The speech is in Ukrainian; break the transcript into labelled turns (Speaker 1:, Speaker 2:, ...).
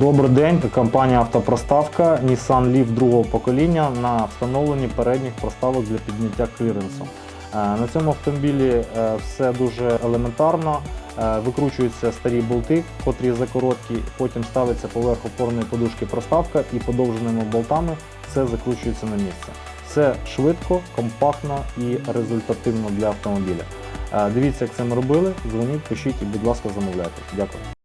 Speaker 1: Добрий день, компанія Автопроставка Nissan Leaf другого покоління на встановленні передніх проставок для підняття кліренсу. Е, на цьому автомобілі е, все дуже елементарно. Е, викручуються старі болти, котрі закороткі, потім ставиться поверх опорної подушки проставка і подовженими болтами все закручується на місце. Все швидко, компактно і результативно для автомобіля. Дивіться, як це ми робили. Дзвоніть, пишіть і, будь ласка, замовляйте. Дякую.